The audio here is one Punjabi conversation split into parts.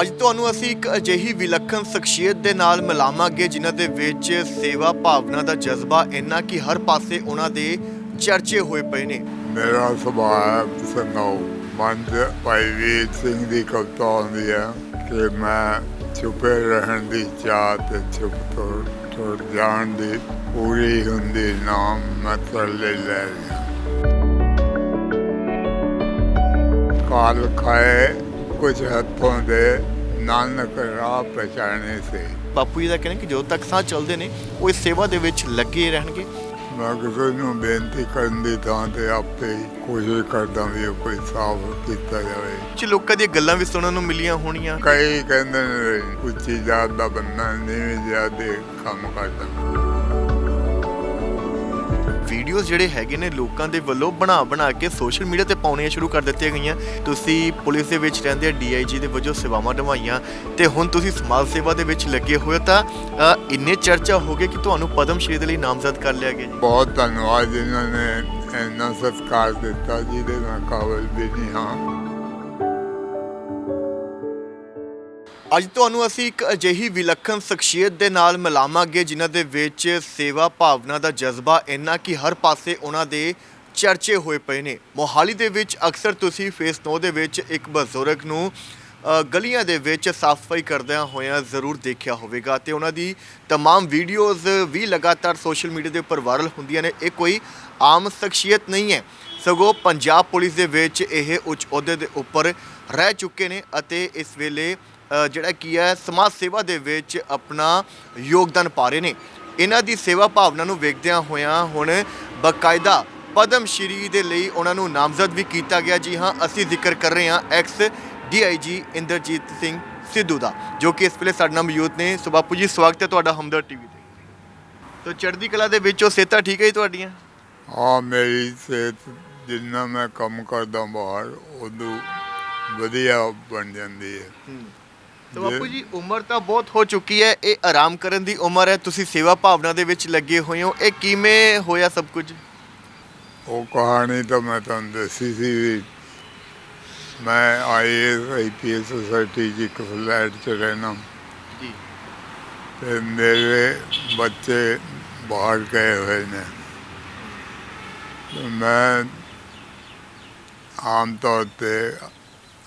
ਅੱਜ ਤੁਹਾਨੂੰ ਅਸੀਂ ਇੱਕ ਅਜਿਹੀ ਵਿਲੱਖਣ ਸ਼ਖਸੀਅਤ ਦੇ ਨਾਲ ਮਿਲਾਵਾਂਗੇ, ਜਿਨ੍ਹਾਂ ਦੇ ਵਿੱਚ ਸੇਵਾ ਭਾਵਨਾ ਦਾ ਜਜ਼ਬਾ ਇੰਨਾ ਕਿ ਹਰ ਪਾਸੇ ਉਹਨਾਂ ਦੇ ਚਰਚੇ ਹੋਏ ਪਏ ਨੇ। ਮੇਰਾ ਸੁਭਾਅ ਸੰਗੋ ਮਨ 'ਚ ਭਾਈ ਵੀਰ ਸਿੰਘ ਦੀ ਕਵਿਤਾ ਆਉਂਦੀ ਹੈ ਕਿ ਮੈਂ ਛੁਪੇ ਰਹਿਣ ਦੀ ਚਾਹ ਤੇ ਛੁਪ ਤੁਰ ਤੁਰ ਜਾਣ ਦੀ ਪੂਰੀ ਹੁੰਦੀ ਨਾਮ ਮੈਂ ਥੱਲੇ ਲੈ ਕਾਲ ਖਾਏ ਕੁਝ ਹੱਥੋਂ ਦੇ ਨਾਨਕ ਰਾਹ ਪਛਾਣੇ ਸੇ। ਬਾਪੂ ਜੀ ਦਾ ਕਹਿਣਾ ਕਿ ਜਦੋਂ ਤੱਕ ਸਾਹ ਚੱਲਦੇ ਨੇ ਉਹ ਇਸ ਸੇਵਾ ਦੇ ਵਿੱਚ ਲੱਗੇ ਰਹਿਣਗੇ। ਮੈਂ ਕਿਸੇ ਨੂੰ ਬੇਨਤੀ ਕਰਨ ਦੀ ਥਾਂ ਤੇ ਆਪੇ ਹੀ ਕੋਸ਼ਿਸ਼ ਕਰਦਾ ਵੀ ਉਹ ਕੋਈ ਸਾਫ਼ ਕੀਤਾ ਜਾਵੇ। ਕੁਝ ਲੋਕਾਂ ਦੀਆਂ ਗੱਲਾਂ ਵੀ ਸੁਣਨ ਨੂੰ ਮਿਲੀਆਂ ਹੋਣੀਆਂ। ਕਈ ਕਹਿੰਦੇ ਨੇ ਉੱਚੀ ਜਾਤ ਦਾ ਬੰਦਾ ਨੀਵੀਂ ਜਾਤ ਦੇ ਕੰਮ ਕਰਦਾ। ਵੀਡੀਓਜ਼ ਜਿਹੜੇ ਹੈਗੇ ਨੇ ਲੋਕਾਂ ਦੇ ਵੱਲੋਂ ਬਣਾ ਬਣਾ ਕੇ ਸੋਸ਼ਲ ਮੀਡੀਆ ਤੇ ਪਾਉਣੀਆਂ ਸ਼ੁਰੂ ਕਰ ਦਿੱਤੀਆਂ ਗਈਆਂ। ਤੁਸੀਂ ਪੁਲਿਸ ਦੇ ਵਿੱਚ ਰਹਿੰਦੇ ਡੀਆਈਜੀ ਦੇ ਵਜੋਂ ਸੇਵਾਵਾਂ ਨਿਭਾਈਆਂ ਤੇ ਹੁਣ ਤੁਸੀਂ ਸਮਾਜ ਸੇਵਾ ਦੇ ਵਿੱਚ ਲੱਗੇ ਹੋਏ ਤਾਂ ਇੰਨੇ ਚਰਚਾ ਹੋ ਗਏ ਕਿ ਤੁਹਾਨੂੰ ਪਦਮ ਸ਼੍ਰੀ ਦੇ ਲਈ ਨਾਮਜ਼ਦ ਕਰ ਲਿਆ ਗਿਆ ਜੀ। ਬਹੁਤ ਧੰਨਵਾਦ ਜਿਨ੍ਹਾਂ ਨੇ ਇੰਨਾ ਸਤਿਕਾਰ ਦਿੱਤਾ ਜਿਹਦੇ ਮੈਂ ਕਾਬਲ ਵੀ ਨਹੀਂ ਹਾਂ। ਅੱਜ ਤੁਹਾਨੂੰ ਅਸੀਂ ਇੱਕ ਅਜਿਹੀ ਵਿਲੱਖਣ ਸ਼ਖਸੀਅਤ ਦੇ ਨਾਲ ਮਿਲਾਵਾਂਗੇ ਜਿਨ੍ਹਾਂ ਦੇ ਵਿੱਚ ਸੇਵਾ ਭਾਵਨਾ ਦਾ ਜਜ਼ਬਾ ਇੰਨਾ ਕਿ ਹਰ ਪਾਸੇ ਉਹਨਾਂ ਦੇ ਚਰਚੇ ਹੋਏ ਪਏ ਨੇ ਮੋਹਾਲੀ ਦੇ ਵਿੱਚ ਅਕਸਰ ਤੁਸੀਂ ਫੇਸ 9 ਦੇ ਵਿੱਚ ਇੱਕ ਬਜ਼ੁਰਗ ਨੂੰ ਅ, ਗਲੀਆਂ ਦੇ ਵਿੱਚ ਸਾਫ਼ ਸਫਾਈ ਕਰਦਿਆਂ ਹੋਇਆਂ ਜ਼ਰੂਰ ਦੇਖਿਆ ਹੋਵੇਗਾ ਤੇ ਉਹਨਾਂ ਦੀ तमाम ਵੀਡੀਓਜ਼ ਵੀ ਲਗਾਤਾਰ ਸੋਸ਼ਲ ਮੀਡੀਆ ਦੇ ਉੱਪਰ ਵਾਇਰਲ ਹੁੰਦੀਆਂ ਨੇ ਇਹ ਕੋਈ ਆਮ ਸ਼ਖਸੀਅਤ ਨਹੀਂ ਹੈ ਸਗੋਂ ਪੰਜਾਬ ਪੁਲਿਸ ਦੇ ਵਿੱਚ ਇਹ ਉੱਚ ਅਹੁਦੇ ਦੇ ਉੱਪਰ ਰਹਿ ਚੁੱਕੇ ਨੇ ਅਤੇ ਇਸ ਵੇਲੇ ਅ, ਜਿਹੜਾ ਕੀ ਹੈ ਸਮਾਜ ਸੇਵਾ ਦੇ ਵਿੱਚ ਆਪਣਾ ਯੋਗਦਾਨ ਪਾ ਰਹੇ ਨੇ। ਇਹਨਾਂ ਦੀ ਸੇਵਾ ਭਾਵਨਾ ਨੂੰ ਵੇਖਦਿਆਂ ਹੋਇਆਂ ਹੁਣ ਬਕਾਇਦਾ ਪਦਮ ਸ਼੍ਰੀ ਦੇ ਲਈ ਉਹਨਾਂ ਨੂੰ ਨਾਮਜ਼ਦ ਵੀ ਕੀਤਾ ਗਿਆ। ਜੀ ਹਾਂ ਅਸੀਂ ਜ਼ਿਕਰ ਕਰ ਰਹੇ ਹਾਂ ਐਕਸ ਡੀਆਈਜੀ ਇੰਦਰਜੀਤ ਸਿੰਘ ਸਿੱਧੂ ਦਾ ਜੋ ਕਿ ਇਸ ਵੇਲੇ ਸਾਡੇ ਨਾਲ ਮੌਜੂਦ ਨੇ। ਸੋ ਬਾਪੂ ਜੀ ਸਵਾਗਤ ਹੈ ਤੁਹਾਡਾ ਹਮਦਰ ਟੀਵੀ ਤੇ। ਤੋ ਚੜ੍ਹਦੀ ਕਲਾ ਦੇ ਵਿੱਚੋਂ ਸਿਹਤਾਂ ਠੀਕ ਹੈ ਜੀ ਤੁਹਾਡੀਆਂ? ਆ ਮੇਰੀ ਸਿਹਤ ਜਿੰਨਾ ਮੈਂ ਕੰਮ ਕਰਦਾ ਬਾਹਰ ਉਦੋਂ ਵਧੀਆ ਬਣ ਜਾਂਦੀ ਹੈ। ਤੋ ਬਾਪੂ ਜੀ ਉਮਰ ਤਾਂ ਬਹੁਤ ਹੋ ਚੁੱਕੀ ਹੈ ਇਹ ਆਰਾਮ ਕਰਨ ਦੀ ਉਮਰ ਹੈ ਤੁਸੀਂ ਸੇਵਾ ਭਾਵਨਾ ਦੇ ਵਿੱਚ ਲੱਗੇ ਹੋਏ ਹੋ ਇਹ ਕਿਵੇਂ ਹੋਇਆ ਸਭ ਕੁਝ? ਉਹ ਕਹਾਣੀ ਤਾਂ ਮੈਂ ਤੁਹਾਨੂੰ ਦੱਸੀ ਸੀ ਵੀ ਮੈਂ ਆਈਐਸ ਆਈਪੀਐਸ ਸੋਸਾਇਟੀ 'ਚ ਇੱਕ ਫਲੈਟ 'ਚ ਰਹਿਣਾ ਜੀ। ਤੇ ਮੇਰੇ ਬੱਚੇ ਬਾਹਰ ਗਏ ਹੋਏ ਨੇ। ਤੇ ਮੈਂ ਆਮ ਤੌਰ ਤੇ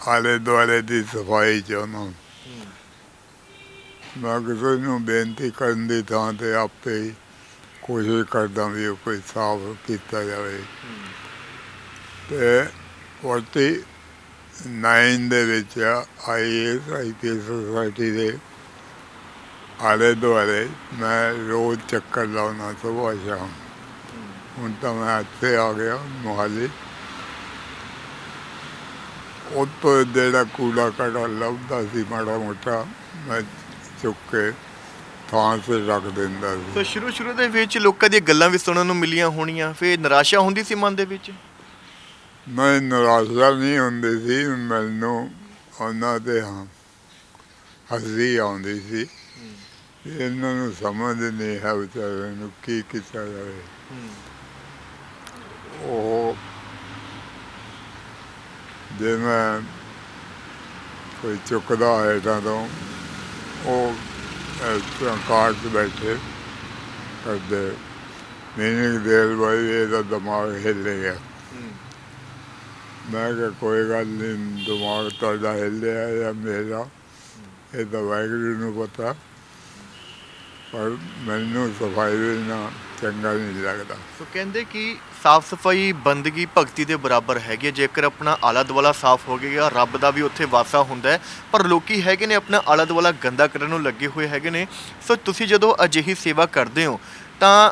ਆਲੇ ਦੁਆਲੇ ਦੀ ਸਫ਼ਾਈ ਚਾਹੁੰਦਾ ਮੈਂ ਕਿਸੇ ਨੂੰ ਬੇਨਤੀ ਕਰਨ ਦੀ ਥਾਂ ਤੇ ਆਪੇ ਹੀ ਕੋਸ਼ਿਸ਼ ਕਰਦਾ ਵੀ ਉਹ ਕੋਈ ਸਾਫ਼ ਕੀਤਾ ਜਾਵੇ। ਤੇ ਫੋਰਟੀ 9 ਦੇ ਵਿੱਚ ਆਈਐਸ ਆਈਪੀਐਸ ਸੋਸਾਇਟੀ ਦੇ ਆਲੇ ਦੁਆਲੇ ਮੈਂ ਰੋਜ਼ ਚੱਕਰ ਲਾਉਣਾ ਸੁਬਾਹ ਸ਼ਾਮ। ਹੁਣ ਤਾਂ ਮੈਂ ਇੱਥੇ ਆ ਗਿਆ ਮੋਹਾਲੀ। ਉੱਤੋਂ ਜਿਹੜਾ ਕੂੜਾ ਕੜਾ ਲੱਭਦਾ ਸੀ ਮਾੜਾ ਮੋਟਾ ਮੈਂ ਚੁੱਕ ਕੇ ਥਾਂ 'ਤੇ ਰੱਖ ਦਿੰਦਾ ਸੋ। ਸੀ ਸ਼ੁਰੂ ਸ਼ੁਰੂ ਦੇ ਵਿੱਚ ਲੋਕਾਂ ਦੀਆਂ ਗੱਲਾਂ ਵੀ ਸੁਣਨ ਨੂੰ ਮਿਲੀਆਂ ਹੋਣੀਆਂ। ਫਿਰ ਨਿਰਾਸ਼ਾ ਹੁੰਦੀ ਸੀ ਮਨ ਦੇ ਵਿੱਚ? ਮੈਂ ਨਿਰਾਸ਼ਾ ਨਹੀਂ ਹੁੰਦੀ ਸੀ ਮੈਨੂੰ ਉਹਨਾਂ ਦੇ ਹਾਂ ਹੱਸੀ ਆਉਂਦੀ ਸੀ। ਇਹਨਾਂ ਨੂੰ ਸਮਝ ਨਹੀਂ ਹੈ ਵਿਚਾਰੇ ਨੂੰ ਕੀ ਕੀਤਾ ਜਾਵੇ। ਉਹ ਜੇ ਮੈਂ ਕੋਈ ਚੁੱਕਦਾ ਹੈ ਤਾਂ ਤੋਂ ਉਹ ਕਾਰ 'ਚ ਬੈਠੇ ਕਰਦੇ। ਮੀਨਿੰਗ ਦੇਰ ਬਾਅਦ ਇਹਦਾ ਦਿਮਾਗ ਹਿੱਲ ਗਿਆ। ਮੈਂ ਕਿਹਾ ਕੋਈ ਗੱਲ ਨਹੀਂ ਦਿਮਾਗ ਤੁਹਾਡਾ ਹਿੱਲਿਆ ਜਾਂ ਮੇਰਾ। ਇਹ ਤਾਂ ਵਾਹਿਗੁਰੂ ਨੂੰ ਪਤਾ। ਪਰ ਮੈਨੂੰ ਸਫ਼ਾਈ ਵੀ ਨਾ ਚੰਗਾ ਨਹੀਂ ਲੱਗਦਾ। ਸੋ ਕਹਿੰਦੇ ਕਿ ਸਾਫ਼ ਸਫ਼ਾਈ ਬੰਦਗੀ ਭਗਤੀ ਦੇ ਬਰਾਬਰ ਹੈਗੀ ਹੈ। ਜੇਕਰ ਆਪਣਾ ਆਲਾ ਦੁਆਲਾ ਸਾਫ਼ ਹੋ ਗਿਆ ਰੱਬ ਦਾ ਵੀ ਉੱਥੇ ਵਾਸਾ ਹੁੰਦਾ ਹੈ। ਪਰ ਲੋਕੀ ਹੈਗੇ ਨੇ ਆਪਣਾ ਆਲਾ ਦੁਆਲਾ ਗੰਦਾ ਕਰਨ ਨੂੰ ਲੱਗੇ ਹੋਏ ਹੈਗੇ ਨੇ। ਸੋ ਤੁਸੀਂ ਜਦੋਂ ਅਜਿਹੀ ਸੇਵਾ ਕਰਦੇ ਹੋ ਤਾਂ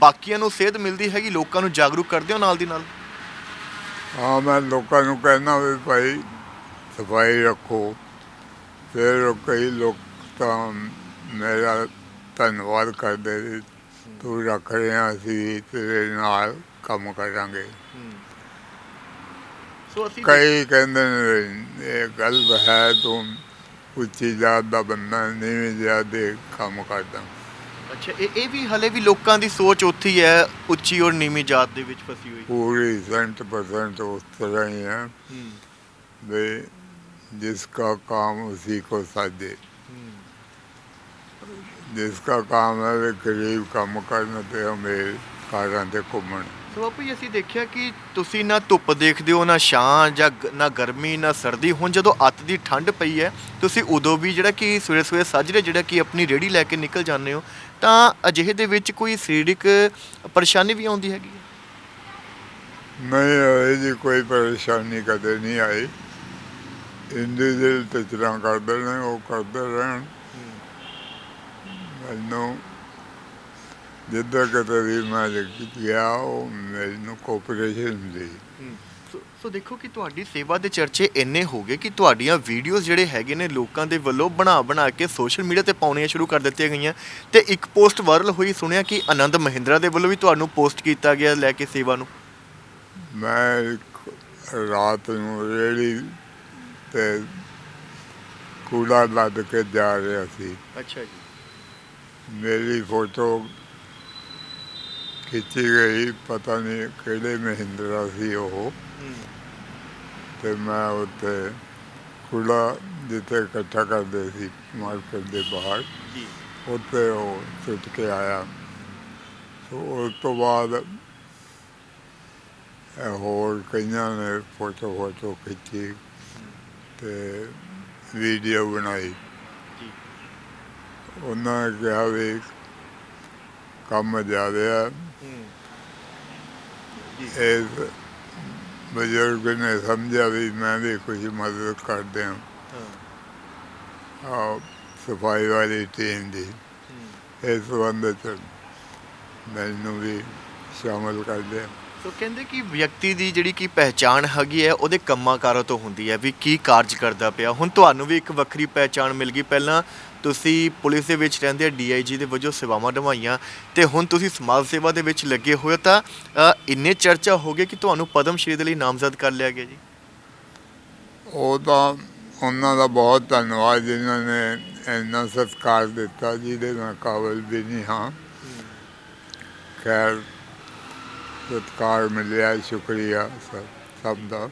ਬਾਕੀਆਂ ਨੂੰ ਸੇਧ ਮਿਲਦੀ ਹੈਗੀ? ਲੋਕਾਂ ਨੂੰ ਜਾਗਰੂਕ ਕਰਦੇ ਹੋ ਨਾਲ ਦੀ ਨਾਲ? ਹਾਂ ਮੈਂ ਲੋਕਾਂ ਨੂੰ ਕਹਿਣਾ ਵੀ ਭਾਈ ਸਫ਼ਾਈ ਰੱਖੋ। ਫਿਰ ਕਈ ਲੋਕ ਤਾਂ ਮੇਰਾ ਧੰਨਵਾਦ ਕਰਦੇ ਵੀ ਤੂੰ ਰੱਖ ਰਿਹਾ ਅਸੀਂ ਤੇਰੇ ਨਾਲ ਕੰਮ ਕਰਾਂਗੇ। ਕਈ ਕਹਿੰਦੇ ਨੇ ਇਹ ਗਲਤ ਹੈ ਤੂੰ ਉੱਚੀ ਜਾਤ ਦਾ ਨਹੀਂ ਜਿਆਦੇ ਕੰਮ ਕਰਦਾ। ਅੱਛਾ ਇਹ ਵੀ ਹਲੇ ਵੀ ਲੋਕਾਂ ਦੀ ਸੋਚ ਉੱਥੀ ਹੈ ਉੱਚੀ ਔਰ ਨੀਵੀ ਜਾਤ ਦੇ ਵਿੱਚ ਫਸੀ ਹੋਈ। ਪੂਰੀ 100% ਉਸ ਤਰ੍ਹਾਂ ਹੀ ਹੈ ਹੂੰ। ਵੇ ਜਿਸ ਕਾ ਕਾਮ ਉਸੇ ਕੋ ਸਾਜੇ। जिसका काम है ਵੀ ਗਰੀਬ ਕੰਮ ਕਰਨ ਤੇ ਅਮੀਰ ਕਾਰਾਂ ਤੇ ਘੁੰਮਣ ਸੋ ਬਾਪੂ ਜੀ ਅਸੀਂ ਦੇਖਿਆ ਕਿ ਤੁਸੀਂ ਨਾ ਧੁੱਪ ਦੇਖਦੇ ਹੋ ਨਾ ਛਾਂ ਜਾਂ ਗ- ਨਾ ਗਰਮੀ ਨਾ ਸਰਦੀ ਹੁਣ ਜਦੋਂ ਅੱਤ ਦੀ ਠੰਡ ਪਈ ਹੈ ਤੁਸੀਂ ਉਦੋਂ ਵੀ ਜਿਹੜਾ ਕਿ ਸਵੇਰੇ ਸਵੇਰੇ ਸਾਜਰੇ ਜਿਹੜਾ ਕਿ ਆਪਣੀ ਰੇੜੀ ਲੈ ਕੇ ਨਿਕਲ ਜਾਂਦੇ ਹੋ ਤਾਂ ਅਜਿਹੇ ਦੇ ਵਿੱਚ ਕੋਈ ਸਰੀਰਕ ਪਰੇਸ਼ਾਨੀ ਵੀ ਆਉਂਦੀ ਹੈਗੀ ਹੈ ਨਹੀਂ ਇਹ ਜੀ ਕੋਈ ਪਰੇਸ਼ਾਨੀ ਕਦੇ ਨਹੀਂ ਆਈ ਇੰਡੀਵਿਜੂਅਲ ਟੀਚਰਾਂ ਕਰਦੇ ਨੇ ਉਹ ਕਰਦੇ ਰਹਿਣ ਮੈਨੂੰ ਜਿੱਦਾਂ ਕਿਤੇ ਵੀ ਮੈਂ ਗਿਆ ਉਹ ਮੈਨੂੰ ਕੋਆਪਰੇਸ਼ਨ ਦੀ। ਸੋ- ਦੇਖੋ ਕਿ ਤੁਹਾਡੀ ਸੇਵਾ ਦੇ ਚਰਚੇ ਇੰਨੇ ਹੋ ਗਏ ਕਿ ਤੁਹਾਡੀਆਂ ਵੀਡੀਓਜ਼ ਜਿਹੜੇ ਹੈਗੇ ਨੇ ਲੋਕਾਂ ਦੇ ਵੱਲੋਂ ਬਣਾ ਬਣਾ ਕੇ ਸੋਸ਼ਲ ਮੀਡੀਆ ਤੇ ਪਾਉਣੀਆਂ ਸ਼ੁਰੂ ਕਰ ਦਿੱਤੀਆਂ ਗਈਆਂ। ਤੇ ਇੱਕ ਪੋਸਟ ਵਾਇਰਲ ਹੋਈ ਸੁਣਿਆ ਕਿ ਆਨੰਦ ਮਹਿੰਦਰਾ ਦੇ ਵੱਲੋਂ ਵੀ ਤੁਹਾਨੂੰ ਪੋਸਟ ਕੀਤਾ ਗਿਆ ਲੈ ਕੇ ਸੇਵਾ ਨੂੰ? ਮੈਂ ਰਾਤ ਨੂੰ ਰੇੜੀ ਤੇ ਕੂੜਾ ਲੱਦ ਕੇ ਜਾ ਰਿਹਾ ਸੀ। ਅੱਛਾ ਜੀ। ਮੇਰੀ ਫੋਟੋ ਖਿੱਚੀ ਗਈ ਪਤਾ ਨਹੀਂ ਕਿਹੜੇ ਮਹਿੰਦਰਾ ਸੀ ਉਹ। ਤੇ ਮੈਂ ਉੱਤੇ ਕੂੜਾ ਜਿੱਥੇ ਇਕੱਠਾ ਕਰਦੇ ਸੀ ਮਾਰਕੀਟ ਦੇ ਬਾਹਰ। ਉੱਥੇ ਉਹ ਸੁੱਟ ਕੇ ਆਇਆ। ਸੋ ਉਸ ਤੋਂ ਬਾਅਦ ਹੋਰ ਕਈਆਂ ਨੇ ਫੋਟੋ ਫੋਟੋ ਖਿੱਚੀ ਤੇ ਵੀਡੀਓ ਬਣਾਈ। ਉਹਨਾਂ ਨੇ ਕਿਹਾ ਵੀ ਕੰਮ ਜ਼ਿਆਦਾ ਹੈ। ਇਸ ਬਜ਼ੁਰਗ ਨੇ ਸਮਝਿਆ ਵੀ ਮੈਂ ਵੀ ਕੁਝ ਮਦਦ ਕਰ ਦਿਆਂ ਹਾਂ। ਸਫ਼ਾਈ ਵਾਲੀ ਟੀਮ ਦੀ। ਇਸ ਸੰਬੰਧ ਚ ਮੈਨੂੰ ਵੀ ਸ਼ਾਮਲ ਕਰ ਦਿਆਂ ਸੋ ਕਹਿੰਦੇ ਕਿ ਵਿਅਕਤੀ ਦੀ ਜਿਹੜੀ ਕੀ ਪਹਿਚਾਣ ਹੈਗੀ ਹੈ ਉਹਦੇ ਕੰਮਾਂ ਕਾਰਾਂ ਤੋਂ ਹੁੰਦੀ ਹੈ ਵੀ ਕੀ ਕਾਰਜ ਕਰਦਾ ਪਿਆ। ਹੁਣ ਤੁਹਾਨੂੰ ਵੀ ਇੱਕ ਵੱਖਰੀ ਪਹਿਚਾਣ ਮਿਲ ਗਈ। ਪਹਿਲਾਂ ਤੁਸੀਂ ਪੁਲਿਸ ਦੇ ਵਿੱਚ ਰਹਿੰਦੇ ਡੀਆਈਜੀ ਦੇ ਵਜੋਂ ਸੇਵਾਵਾਂ ਨਿਭਾਈਆਂ ਤੇ ਹੁਣ ਤੁਸੀਂ ਸਮਾਜ ਸੇਵਾ ਦੇ ਵਿੱਚ ਲੱਗੇ ਹੋਏ ਤਾਂ ਅ, ਇੰਨੇ ਚਰਚਾ ਹੋ ਗਏ ਕਿ ਤੁਹਾਨੂੰ ਪਦਮ ਸ਼੍ਰੀ ਦੇ ਲਈ ਨਾਮਜ਼ਦ ਕਰ ਲਿਆ ਗਿਆ ਜੀ। ਉਹ ਤਾਂ ਉਹਨਾਂ ਦਾ ਬਹੁਤ ਧੰਨਵਾਦ ਜਿਨ੍ਹਾਂ ਨੇ ਇੰਨਾ ਸਤਿਕਾਰ ਦਿੱਤਾ ਜਿਹਦੇ ਮੈਂ ਕਾਬਲ ਵੀ ਨਹੀਂ ਹਾਂ। ਖੈਰ ਸਤਿਕਾਰ ਮਿਲਿਆ ਸ਼ੁਕਰੀਆ ਸਭ ਸਭ ਦਾ।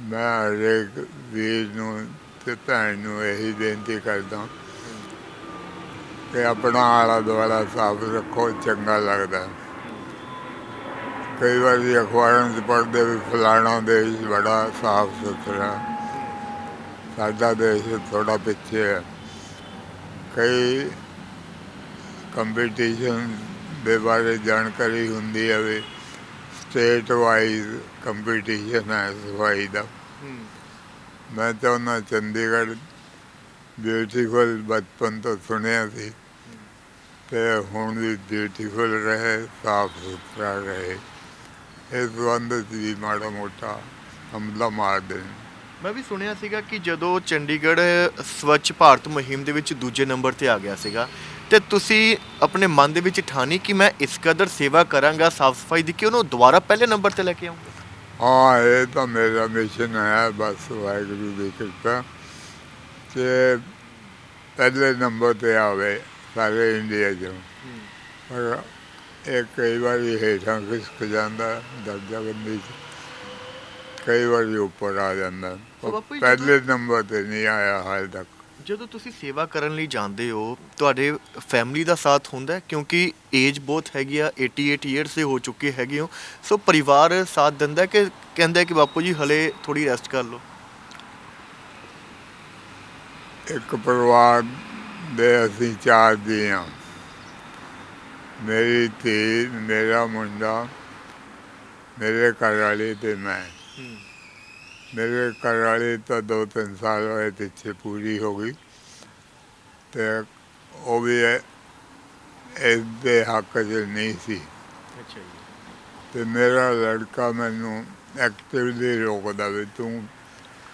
ਮੈਂ ਹਰੇਕ ਵੀਰ ਨੂੰ ਤੇ ਭੈਣ ਨੂੰ ਇਹੀ ਬੇਨਤੀ ਕਰਦਾ ਕਿ ਆਪਣਾ ਆਲਾ ਦੁਆਲਾ ਸਾਫ਼ ਰੱਖੋ, ਚੰਗਾ ਲੱਗਦਾ। ਹੈ। ਕਈ ਵਾਰੀ ਅਖਬਾਰਾਂ 'ਚ ਪੜ੍ਹਦੇ ਵੀ ਫਲਾਣਾ ਦੇਸ਼ ਬੜਾ ਸਾਫ਼ ਸੁਥਰਾ ਸਾਡਾ ਦੇਸ਼ ਥੋੜਾ ਪਿੱਛੇ ਹੈ। ਕਈ ਕੰਪੀਟੀਸ਼ਨ ਦੇ ਬਾਰੇ ਜਾਣਕਾਰੀ ਹੁੰਦੀ ਹੈ ਵੀ ਸਟੇਟ ਵਾਈਜ਼ ਕੰਪੀਟੀਸ਼ਨ ਹੈ ਸਫ਼ਾਈ ਦਾ। ਮੈਂ ਚਾਹੁੰਦਾ ਚੰਡੀਗੜ੍ਹ ਬਿਊਟੀਫੁਲ ਬਚਪਨ ਤੋਂ ਸੁਣਿਆ ਸੀ। ਤੇ ਹੁਣ ਵੀ ਬਿਊਟੀਫੁਲ ਰਹੇ, ਸਾਫ਼ ਸੁਥਰਾ ਰਹੇ। ਇਸ ਸੰਬੰਧ 'ਚ ਮਾੜਾ ਮੋਟਾ, ਹਮਲਾ ਮਾਰ ਦੇਣ। ਮੈਂ ਵੀ ਸੁਣਿਆ ਸੀਗਾ ਕਿ ਜਦੋਂ ਚੰਡੀਗੜ੍ਹ ਸਵੱਛ ਭਾਰਤ ਮੁਹਿੰਮ ਦੇ ਵਿੱਚ ਦੂਜੇ ਨੰਬਰ ਤੇ ਆ ਗਿਆ ਸੀਗਾ, ਤੇ ਤੁਸੀਂ ਆਪਣੇ ਮਨ ਦੇ ਵਿੱਚ ਠਾਣੀ ਕਿ ਮੈਂ ਇਸ ਕਦਰ ਸੇਵਾ ਕਰਾਂਗਾ, ਸਾਫ਼ ਸਫ਼ਾਈ ਦੀ, ਕਿ ਉਹਨੂੰ ਦੁਬਾਰਾ ਪਹਿਲੇ ਨੰਬਰ ਤੇ ਲੈ ਕੇ ਆਉਂਗਾ ਹਾਂ ਇਹ ਤਾਂ ਮੇਰਾ ਮਿਸ਼ਨ ਹੈ ਬਸ ਵਾਹਿਗੁਰੂ ਦੀ ਕਿਰਪਾ। ਕਿ ਪਹਿਲੇ ਨੰਬਰ ਤੇ ਆਵੇ ਸਾਰੇ ਇੰਡੀਆ 'ਚੋਂ। ਪਰ ਇਹ ਕਈ ਵਾਰੀ ਹੇਠਾਂ ਖਿਸਕ ਜਾਂਦਾ ਦਰਜਾ ਬੰਦੀ 'ਚ ਕਈ ਵਾਰੀ ਉੱਪਰ ਆ ਜਾਂਦਾ। ਪਹਿਲੇ ਨੰਬਰ ਤੇ ਨਹੀਂ ਆਇਆ ਹਾਲ ਤੱਕ। ਜਦੋਂ ਤੁਸੀਂ ਸੇਵਾ ਕਰਨ ਲਈ ਜਾਂਦੇ ਹੋ, ਤੁਹਾਡੇ ਫੈਮਿਲੀ ਦਾ ਸਾਥ ਹੁੰਦਾ ਹੈ? ਕਿਉਂਕਿ ਏਜ ਬਹੁਤ ਹੈਗੀ ਆ 88 ਇਅਰਸ ਦੇ ਹੋ ਚੁੱਕੇ ਹੈਗੇ ਹੋ। ਸੋ ਪਰਿਵਾਰ ਸਾਥ ਦਿੰਦਾ ਹੈ ਕਿ ਕਹਿੰਦਾ ਹੈ ਕਿ ਬਾਪੂ ਜੀ, ਹਲੇ ਥੋੜੀ ਰੈਸਟ ਕਰ ਲਓ? ਇੱਕ ਪਰਿਵਾਰ ਦੇ ਅਸੀਂ ਚਾਰ ਜੀ ਹਾਂ। ਮੇਰੀ ਧੀ, ਮੇਰਾ ਮੁੰਡਾ, ਮੇਰੇ ਘਰ ਵਾਲੀ ਤੇ ਮੈਂ। ਮੇਰੇ ਘਰ ਵਾਲੀ ਤਾਂ ਦੋ ਤਿੰਨ ਸਾਲ ਹੋਏ ਪਿੱਛੇ ਪੂਰੀ ਹੋ ਗਈ। ਤੇ ਉਹ ਵੀ ਇਸ ਦੇ ਹੱਕ 'ਚ ਨਹੀਂ ਸੀ। ਅੱਛਾ ਜੀ। ਤੇ ਮੇਰਾ ਲੜਕਾ ਮੈਨੂੰ ਐਕਟਿਵਲੀ ਰੋਕਦਾ ਵੀ ਤੂੰ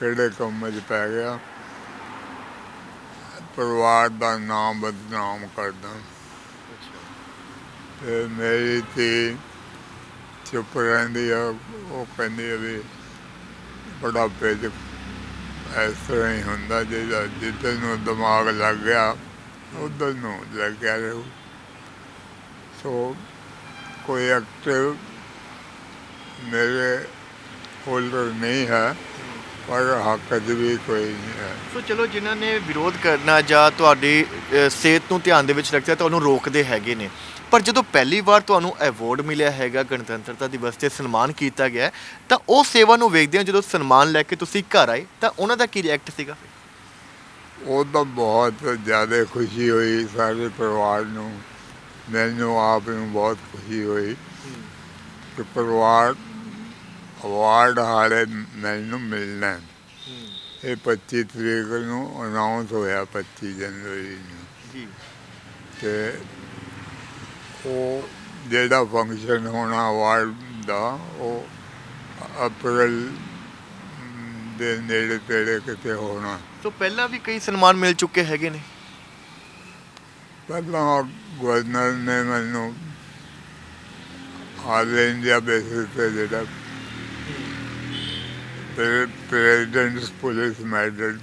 ਕਿਹੜੇ ਕੰਮ 'ਚ ਪੈ ਗਿਆ? ਪਰਿਵਾਰ ਦਾ ਨਾਮ ਬਦਨਾਮ ਕਰਦਾ। ਤੇ ਮੇਰੀ ਧੀ ਚੁੱਪ ਰਹਿੰਦੀ ਆ ਉਹ ਕਹਿੰਦੀ ਆ ਵੀ ਬੁਢਾਪੇ 'ਚ ਇਸ ਤਰ੍ਹਾਂ ਹੀ ਹੁੰਦਾ ਜਿਹਦਾ ਜਿੱਦਨ ਨੂੰ ਦਿਮਾਗ ਲੱਗ ਗਿਆ, ਉਧਰ ਨੂੰ ਲੱਗਿਆ ਰਹੂ। ਸੋ ਕੋਈ ਐਕਟਿਵ ਮੇਰੇ ਹੋਲਡਰ ਨਹੀਂ ਹੈ, ਪਰ ਹੱਕ ਵੀ ਕੋਈ ਨਹੀਂ ਹੈ। ਸੋ ਚਲੋ ਜਿਨ੍ਹਾਂ ਨੇ ਵਿਰੋਧ ਕਰਨਾ ਜਾਂ ਤੁਹਾਡੀ ਸਿਹਤ ਨੂੰ ਧਿਆਨ ਦੇ ਵਿੱਚ ਰੱਖਿਆ ਤੁਹਾਨੂੰ ਰੋਕਦੇ ਹੈਗੇ ਨੇ। ਪਰ ਜਦੋਂ ਪਹਿਲੀ ਵਾਰ ਤੁਹਾਨੂੰ ਅਵਾਰਡ ਮਿਲਿਆ ਹੈਗਾ ਗਣਤੰਤਰਤਾ ਦਿਵਸ ਤੇ ਸਨਮਾਨ ਕੀਤਾ ਗਿਆ ਹੈ, ਤਾਂ ਉਹ ਸੇਵਾ ਨੂੰ ਵੇਖਦੇ ਹਾਂ ਜਦੋਂ ਸਨਮਾਨ ਲੈ ਕੇ ਤੁਸੀਂ ਘਰ ਆਏ ਤਾਂ ਉਹਨਾਂ ਦਾ ਕੀ ਰਿਐਕਟ ਸੀਗਾ? ਉਹ ਤਾਂ ਬਹੁਤ ਜ਼ਿਆਦਾ ਖੁਸ਼ੀ ਹੋਈ ਸਾਰੇ ਪਰਿਵਾਰ ਨੂੰ। ਮੈਨੂੰ ਆਪ ਨੂੰ ਬਹੁਤ ਖੁਸ਼ੀ ਹੋਈ ਕਿ ਪਰਿਵਾਰ ਅਵਾਰਡ ਹਾਰੇ ਮੈਨੂੰ ਮਿਲਣਾ ਹੈ। ਇਹ 25 ਤਰੀਕ ਨੂੰ ਅਨਾਉਂਸ ਹੋਇਆ 25 ਜਨਵਰੀ ਨੂੰ। ਜੀ। ਤੇ ਉਹ ਜਿਹੜਾ ਫੰਕਸ਼ਨ ਹੋਣਾ ਅਵਾਰਡ ਦਾ ਉਹ ਅਪ੍ਰੈਲ ਦੇ ਨੇੜੇ ਤੇੜੇ ਕਿਤੇ ਹੋਣਾ। ਸੋ ਪਹਿਲਾਂ ਵੀ ਕਈ ਸਨਮਾਨ ਮਿਲ ਚੁੱਕੇ ਹੈਗੇ ਨੇ? ਪਹਿਲਾਂ ਗਵਰਨਰ ਨੇ ਮੈਨੂੰ ਆਲ ਇੰਡੀਆ ਬੇਸਿਸ ਤੇ ਜਿਹੜਾ ਪ੍ਰੈਜ਼ੀਡੈਂਟਸ ਪੁਲਿਸ ਮੈਡਲ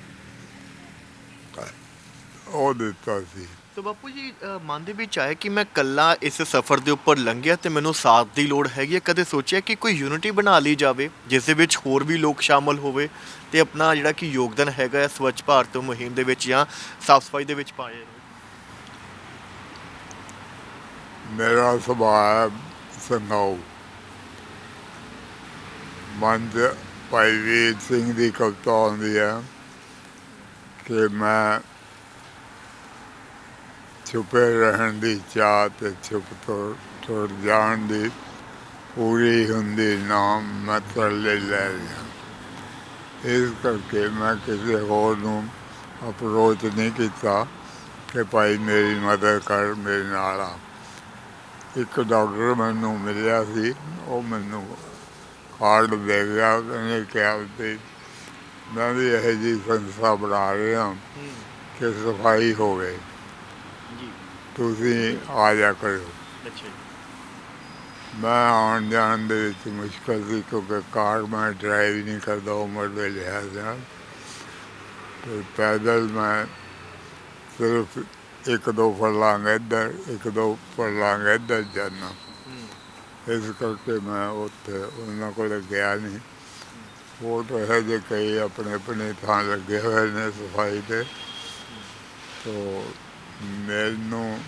ਉਹ ਦਿੱਤਾ ਸੀ। ਸੋ ਬਾਪੂ ਜੀ ਅ, ਮਨ ਦੇ ਵਿੱਚ ਆਇਆ ਕਿ ਮੈਂ ਕੱਲਾ ਇਸ ਸਫ਼ਰ ਦੇ ਉੱਪਰ ਲੰਘਿਆ ਤੇ ਮੈਨੂੰ ਸਾਥ ਦੀ ਲੋੜ ਹੈਗੀ ਹੈ। ਕਦੇ ਸੋਚਿਆ ਕਿ ਕੋਈ ਯੂਨਿਟੀ ਬਣਾ ਲਈ ਜਾਵੇ ਜਿਸ ਦੇ ਵਿੱਚ ਹੋਰ ਵੀ ਲੋਕ ਸ਼ਾਮਲ ਹੋਵੇ ਤੇ ਆਪਣਾ ਜਿਹੜਾ ਕਿ ਯੋਗਦਾਨ ਹੈਗਾ ਹੈ ਸਵੱਛ ਭਾਰਤ ਮੁਹਿੰਮ ਦੇ ਵਿੱਚ ਜਾਂ ਸਾਫ਼ ਸਫ਼ਾਈ ਦੇ ਵਿੱਚ ਪਾਏ ਮੇਰਾ ਸੁਭਾਅ ਹੈ ਸੰਗਾਉ ਮੰਦ ਭਾਈ ਵੀਰ ਸਿੰਘ ਦੀ ਕਵਿਤਾ ਆਉਂਦੀ ਹੈ ਕਿ ਮੈਂ ਛੁਪੇ ਰਹਿਣ ਦੀ ਚਾਹ ਤੇ ਛੁਪ ਤੁਰ ਤੁਰ ਜਾਣ ਦੀ ਪੂਰੀ ਹੁੰਦੀ ਨਾਮ ਮੈਂ ਥੱਲੇ ਲੈ ਲਿਆ। ਇਸ ਕਰਕੇ ਮੈਂ ਕਿਸੇ ਹੋਰ ਨੂੰ ਅਪਰੋਚ ਨਹੀਂ ਕੀਤਾ ਕਿ ਭਾਈ ਮੇਰੀ ਮਦਦ ਕਰ ਮੇਰੇ ਨਾਲ ਆ। ਇੱਕ ਡਾਕਟਰ ਮੈਨੂੰ ਮਿਲਿਆ ਸੀ ਉਹ ਮੈਨੂੰ ਕਾਰਡ ਦੇ ਗਿਆ ਉਹਨੇ ਕਿਹਾ ਵੀ ਮੈਂ ਵੀ ਇਹ ਜੀ ਸੰਸਥਾ ਬਣਾ ਰਿਹਾ ਕਿ ਸਫ਼ਾਈ ਹੋਵੇ। ਜੀ। ਤੁਸੀਂ ਆ ਜਾ ਕਰੋ ਅੱਛਾ ਮੈਂ ਆਉਣ ਜਾਣ ਦੇ ਵਿੱਚ ਮੁਸ਼ਕਲ ਸੀ ਕਿਉਂਕਿ ਕਾਰ ਮੈਂ ਡਰਾਈਵ ਨਹੀਂ ਕਰਦਾ ਉਮਰ ਦੇ ਲਿਹਾਜ਼ ਨਾਲ। ਤੇ ਪੈਦਲ ਮੈਂ ਸਿਰਫ ਇੱਕ ਦੋ ਫਰਲਾਂਗ ਇੱਧਰ ਇੱਕ ਦੋ ਫਰਲਾਂਗ ਇੱਧਰ ਜਾਣਾ ਇਸ ਕਰਕੇ ਮੈਂ ਉੱਥੇ ਉਹਨਾਂ ਕੋਲ ਗਿਆ ਨਹੀਂ। ਉਹ ਤਾਂ ਹੈ ਜੇ ਕਈ ਆਪਣੇ ਆਪਣੇ ਥਾਂ ਲੱਗੇ ਹੋਏ ਨੇ ਸਫ਼ਾਈ ਤੇ ਤੋ ਮੈਨੂੰ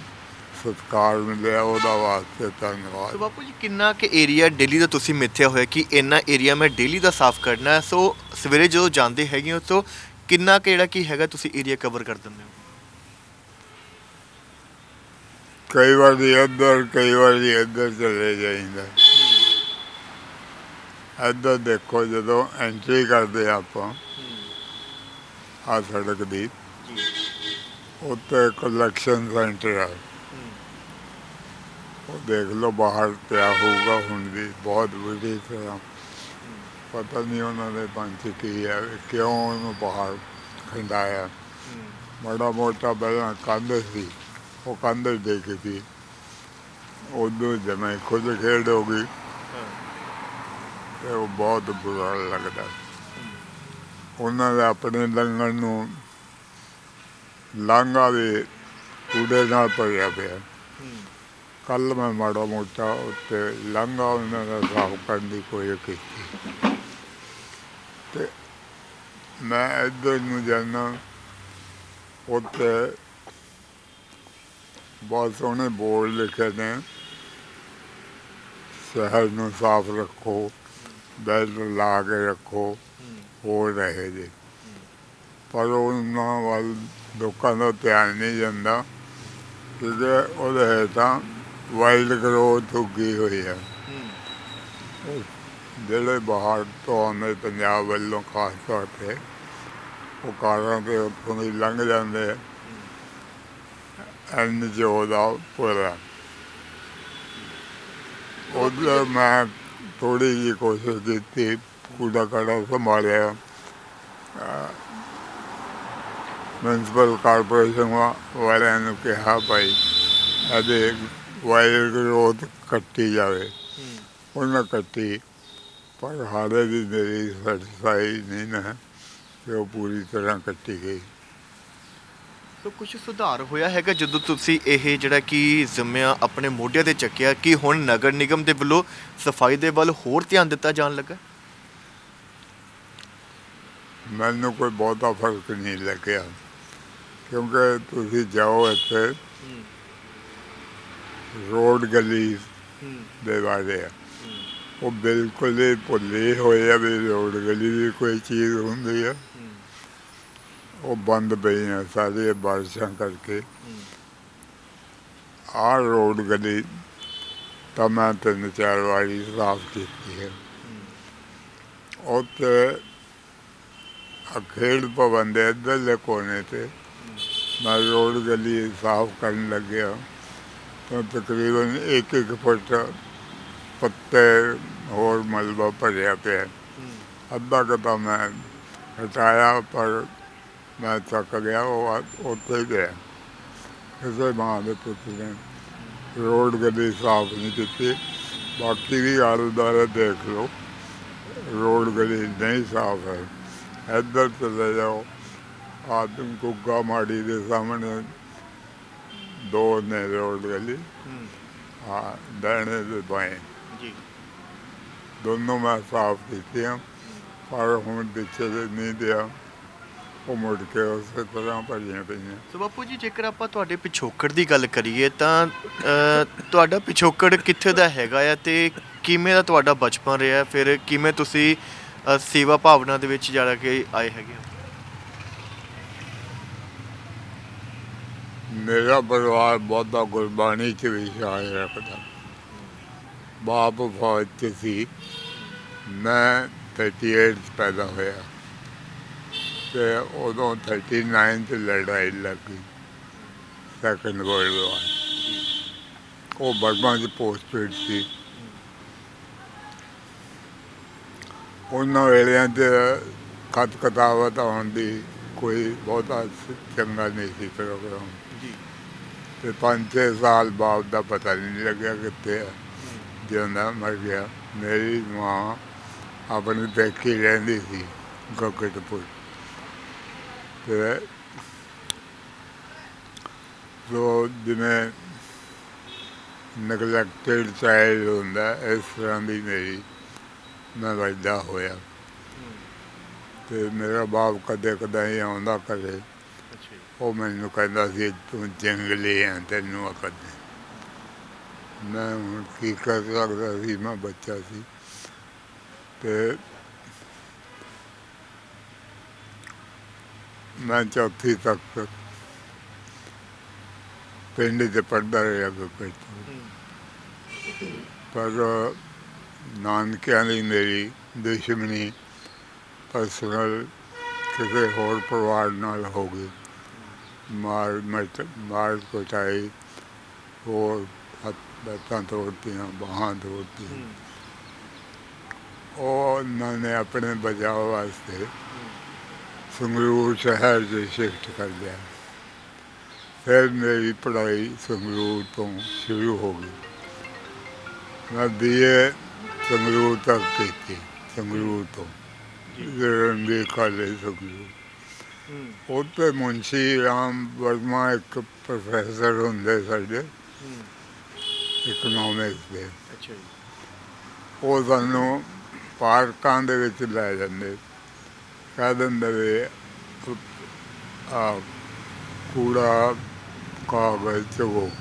ਸਤਿਕਾਰ ਮਿਲਿਆ ਉਹਦਾ ਵਾਸਤੇ ਸੋ ਧੰਨਵਾਦ ਬਾਪੂ ਜੀ ਕਿੰਨਾ ਕਿ ਏਰੀਆ ਡੇਲੀ ਦਾ ਤੁਸੀਂ ਮਿੱਥਿਆ ਹੋਇਆ ਕਿ ਇੰਨਾ ਏਰੀਆ ਮੈਂ ਡੇਲੀ ਦਾ ਸਾਫ਼ ਕਰਨਾ ਹੈ? ਸੋ ਸਵੇਰੇ ਜਦੋਂ ਜਾਂਦੇ ਹੈਗੇ ਹੋ ਤਾਂ ਕਿੰਨਾ ਕਿ ਜਿਹੜਾ ਕੀ ਹੈਗਾ ਤੁਸੀਂ ਏਰੀਆ ਕਵਰ ਕਰ ਦਿੰਦੇ ਹੋ? ਕਈ ਵਾਰੀ ਇੱਧਰ ਕਈ ਵਾਰੀ ਇੱਧਰ ਚਲੇ ਜਾਈਦਾ। ਇੱਧਰ ਦੇਖੋ ਜਦੋਂ ਐਂਟਰੀ ਕਰਦੇ ਆਪਾਂ ਆ ਸੜਕ ਦੀ। ਜੀ। ਉੱਤੇ ਕਲੈਕਸ਼ਨ ਸੈਂਟਰ ਆ। ਉਹ ਦੇਖ ਲਓ ਬਾਹਰ ਪਿਆ ਹੋਊਗਾ ਹੁਣ ਵੀ ਬਹੁਤ ਵੱਡੀ ਤਰ੍ਹਾਂ ਪਤਾ ਨਹੀਂ ਉਹਨਾਂ ਦੇ ਪੰਚ ਕੀ ਹੈ ਕਿਉਂ ਉਹਨੂੰ ਬਾਹਰ ਖੰਡਾਇਆ। ਬੜਾ ਮੋਟਾ ਪਹਿਲਾਂ ਕੰਧ ਸੀ ਉਹ ਕੰਧ ਦੇਖੀ ਸੀ। ਉਦੋਂ ਜਮੇ ਖੁਦ ਖੇਡ ਹੋ ਗਈ। ਤੇ ਉਹ ਬਹੁਤ ਬੁਰਾ ਲੱਗਦਾ। ਉਹਨਾਂ ਦੇ ਆਪਣੇ ਲੰਗਣ ਨੂੰ ਲਾਂਗਾ ਵੀ ਕੂੜੇ ਨਾਲ ਭਰਿਆ ਪਿਆ। ਕੱਲ ਮੈਂ ਮਾੜਾ ਮੋਟਾ ਉੱਤੇ ਲਾਂਗਾ ਉਹਨਾਂ ਦਾ ਸਾਫ਼ ਕਰਨ ਦੀ ਕੋਸ਼ਿਸ਼ ਕੀਤੀ। ਤੇ ਮੈਂ ਇੱਧਰ ਨੂੰ ਜਾਣਾ ਉੱਤੇ ਬਹੁਤ ਸੋਹਣੇ ਬੋਰਡ ਲਿਖੇ ਨੇ। ਸ਼ਹਿਰ ਨੂੰ ਸਾਫ਼ ਰੱਖੋ ਬੈਲ ਲਾ ਕੇ ਰੱਖੋ ਹੋ। ਰਹੇ ਜੀ। ਪਰ ਉਹਨਾਂ ਵੱਲ ਲੋਕਾਂ ਦਾ ਧਿਆਨ ਨਹੀਂ ਜਾਂਦਾ। ਕਿਉਂਕਿ ਉਹਦੇ ਹੇਠਾਂ ਵਾਈਲਡ ਗਰੋਥ ਉੱਗੀ ਹੋਈ ਹੈ। ਜਿਹੜੇ ਬਾਹਰ ਤੋਂ ਆਉਂਦੇ ਪੰਜਾਬ ਵੱਲੋਂ ਖਾਸ ਤੌਰ ਤੇ ਉਹ ਕਾਰਾਂ ਤੇ ਉੱਥੋਂ ਦੀ ਲੰਘ ਜਾਂਦੇ ਐਨ ਜੋ ਦਾ ਪੂਰਾ ਉਧਰ ਮੈਂ ਥੋੜੀ ਜਿਹੀ ਕੋਸ਼ਿਸ਼ ਕੀਤੀ ਕੂੜਾ ਕਾੜਾ ਸੰਭਾਲਿਆ। ਮਿਊਨਿਸਪਲ ਕਾਰਪੋਰੇਸ਼ਨ ਵਾਲਿਆਂ ਨੂੰ ਕਿਹਾ ਭਾਈ ਇਹਦੇ ਵਾਇਰ ਗਰੋਥ ਕੱਟੀ ਜਾਵੇ। ਉਹਨਾਂ ਕੱਟੀ ਪਰ ਹਾਲੇ ਵੀ ਮੇਰੀ ਸੈਟੀਸਫਾਈ ਨਹੀਂ ਨਾ ਕਿ ਉਹ ਪੂਰੀ ਤਰ੍ਹਾਂ ਕੱਟੀ ਗਈ। ਸੋ ਕੁਝ ਸੁਧਾਰ ਹੋਇਆ ਹੈਗਾ ਜਦੋਂ ਤੁਸੀਂ ਇਹ ਜਿਹੜਾ ਕਿ ਜ਼ਿੰਮਿਆਂ ਆਪਣੇ ਮੋਢਿਆਂ ਤੇ ਚੱਕਿਆ ਕਿ ਹੁਣ ਨਗਰ ਨਿਗਮ ਦੇ ਵੱਲੋਂ ਸਫ਼ਾਈ ਦੇ ਵੱਲ ਹੋਰ ਧਿਆਨ ਦਿੱਤਾ ਜਾਣ ਲੱਗਾ? ਮੈਨੂੰ ਕੋਈ ਬਹੁਤਾ ਫ਼ਰਕ ਨਹੀਂ ਲੱਗਿਆ। ਕਿਉਂਕਿ ਤੁਸੀਂ ਜਾਓ ਇੱਥੇ ਰੋਡ ਗਲੀ ਦੇ ਬਾਰੇ ਉਹ ਬਿਲਕੁਲ ਹੀ ਭੁੱਲੇ ਹੋਏ ਆ ਵੀ ਰੋਡ ਗਲੀ ਦੀ ਕੋਈ ਚੀਜ਼ ਹੁੰਦੀ ਆ। ਉਹ ਬੰਦ ਪਈ ਆ ਸਾਰੇ ਬਾਰਿਸ਼ਾਂ ਕਰਕੇ। ਆਹ ਰੋਡ ਗਲੀ ਤਾਂ ਮੈਂ ਤਿੰਨ ਚਾਰ ਵਾਰੀ ਸਾਫ਼ ਕੀਤੀ ਹੈ ਉੱਥੇ ਆ ਖੇਡ ਭਵਨ ਦੇ ਇੱਧਰਲੇ ਕੋਨੇ ਤੇ ਮੈਂ ਰੋਡ ਗਲੀ ਸਾਫ਼ ਕਰਨ ਲੱਗਿਆ। ਤਾਂ ਤਕਰੀਬਨ ਇੱਕ ਇੱਕ ਫੁੱਟ ਪੱਤੇ ਹੋਰ ਮਲਬਾ ਭਰਿਆ ਪਿਆ। ਅੱਧਾ ਕੁ ਮੈਂ ਹਟਾਇਆ, ਪਰ ਮੈਂ ਥੱਕ ਗਿਆ, ਉਹ ਉੱਥੇ ਹੀ ਗਿਆ। ਕਿਸੇ ਮਾਂ ਦੇ ਪੁੱਤ ਨੇ ਰੋਡ ਗਲੀ ਸਾਫ਼ ਨਹੀਂ ਕੀਤੀ। ਬਾਕੀ ਵੀ ਆਲੇ ਦੁਆਲੇ ਦੇਖ ਲਓ, ਰੋਡ ਗਲੀ ਨਹੀਂ ਸਾਫ਼ ਹੈ। ਇੱਧਰ ਚਲੇ ਜਾਓ ਆਦਮ ਗੁੱਗਾ ਮਾੜੀ ਦੇ ਸਾਹਮਣੇ ਦੋ ਨੇ ਰੋਡ ਗਲੀ ਹਾਂ। ਦਾਣੇ ਦੇ ਬਾएं ਜੀ। ਦੋਨੋਂ ਮੈਂ ਸਾਫ਼ ਕੀਤੀਆਂ ਪਰ ਹੁਣ ਪਿੱਛੇ ਦੇ ਨਹੀਂ ਦਿਆ ਉਹ ਮੁੜ ਕੇ ਉਸੇ ਤਰ੍ਹਾਂ ਭਰੀਆਂ ਪਈਆਂ। ਸੋ ਬਾਪੂ ਜੀ ਜੇਕਰ ਆਪਾਂ ਤੁਹਾਡੇ ਪਿਛੋਕੜ ਦੀ ਗੱਲ ਕਰੀਏ ਤਾਂ ਤੁਹਾਡਾ ਪਿਛੋਕੜ ਕਿੱਥੇ ਦਾ ਹੈਗਾ ਆ ਤੇ ਕਿਵੇਂ ਦਾ ਤੁਹਾਡਾ ਬਚਪਨ ਰਿਹਾ? ਫਿਰ ਕਿਵੇਂ ਤੁਸੀਂ ਸੇਵਾ ਭਾਵਨਾ ਦੇ ਵਿੱਚ ਜਾ ਕੇ ਆਏ ਹੈਗੇ ਮੇਰਾ ਪਰਿਵਾਰ ਬਹੁਤਾ ਗੁਰਬਾਣੀ 'ਚ ਵਿਸ਼ਵਾਸ ਰੱਖਦਾ। ਬਾਪ ਫੌਜ 'ਚ ਸੀ। ਮੈਂ 38 'ਚ ਪੈਦਾ ਹੋਇਆ। ਤੇ ਉਦੋਂ 39 'ਚ ਲੜਾਈ ਲੱਗੀ ਸੈਕੰਡ ਵਰਲਡ ਵਾਰ ਉਹ ਬਰਮਾ 'ਚ ਪੋਸਟਡ ਸੀ। ਉਹਨਾਂ ਵੇਲਿਆਂ 'ਚ ਖਤ ਕਤਾਵਤ ਆਉਣ ਦੀ ਕੋਈ ਬਹੁਤਾ ਚੰਗਾ ਨਹੀਂ ਸੀ ਪ੍ਰੋਗਰਾਮ ਤੇ ਪੰਜ ਛੇ ਸਾਲ ਬਾਅਦ ਦਾ ਪਤਾ ਨਹੀਂ ਲੱਗਿਆ ਕਿੱਥੇ ਆ। ਜਿਉਂਦਾ ਮਰ ਗਿਆ, ਮੇਰੀ ਮਾਂ ਆਪਣੀ ਦੇਖੀ ਰਹਿੰਦੀ ਸੀ ਗੋਕਟਪੁਰ ਤੇ ਜੋ ਜਿਵੇਂ ਨਗਲੈਕਟਡ ਚਾਈਲਡ ਹੁੰਦਾ, ਇਸ ਤਰ੍ਹਾਂ ਦੀ ਮੇਰੀ ਮੈਂ ਵੱਡਾ ਹੋਇਆ। ਤੇ ਮੇਰਾ ਬਾਪ ਕਦੇ ਕਦੇ ਆਉਂਦਾ ਕਦੇ ਉਹ ਮੈਨੂੰ ਕਹਿੰਦਾ ਸੀ, ਤੂੰ ਜੰਗਲੀ ਹੈ ਤੈਨੂੰ ਅਕਲ ਨਹੀਂ ਮੈਂ ਹੁਣ ਕੀ ਕਰ ਸਕਦਾ ਸੀ? ਮੈਂ ਬੱਚਾ ਸੀ। ਤੇ ਮੈਂ ਚੌਥੀ ਤੱਕ ਪਿੰਡ 'ਚ ਪੜ੍ਹਦਾ ਰਿਹਾ ਗੁਰਪ੍ਰੀਤ ਪਰ ਨਾਨਕਿਆਂ ਦੀ ਮੇਰੀ ਦੁਸ਼ਮਣੀ ਪਰਸਨਲ ਕਿਸੇ ਹੋਰ ਪਰਿਵਾਰ ਨਾਲ ਹੋ ਗਈ। ਮਾਰ ਮਾਰ ਕੁਟਾਈ ਹੋਰ ਹੱਥ ਲੱਤਾਂ ਤੋੜਤੀਆਂ ਬਾਹਾਂ ਤੋੜਤੀਆਂ। ਉਹ ਉਹਨਾਂ ਨੇ ਆਪਣੇ ਬਚਾਅ ਵਾਸਤੇ ਸੰਗਰੂਰ ਸ਼ਹਿਰ ਦੇ ਸ਼ਿਫਟ ਕਰ ਲਿਆ। ਫਿਰ ਮੇਰੀ ਪੜ੍ਹਾਈ ਸੰਗਰੂਰ ਤੋਂ ਸ਼ੁਰੂ ਹੋ ਗਈ। ਮੈਂ ਬੀਏ ਸੰਗਰੂਰ ਤੱਕ ਕੀਤੀ ਸੰਗਰੂਰ ਤੋਂ। ਰਣਜੀਤ ਕਾਲਜ ਸੰਗਰੂਰ। ਉੱਥੇ ਮੁੰਸ਼ੀ ਰਾਮ ਵਰਮਾ ਇੱਕ ਪ੍ਰੋਫੈਸਰ ਹੁੰਦੇ ਸਾਡੇ। ਇਕਨੋਮਿਕਸ ਦੇ। ਅੱਛਾ ਜੀ। ਉਹ ਸਾਨੂੰ ਪਾਰਕਾਂ ਦੇ ਵਿੱਚ ਲੈ ਜਾਂਦੇ। ਕਹਿ ਦਿੰਦੇ ਵੀ ਆ ਕੂੜਾ ਕਾਗਜ਼ ਚੁਗੋ।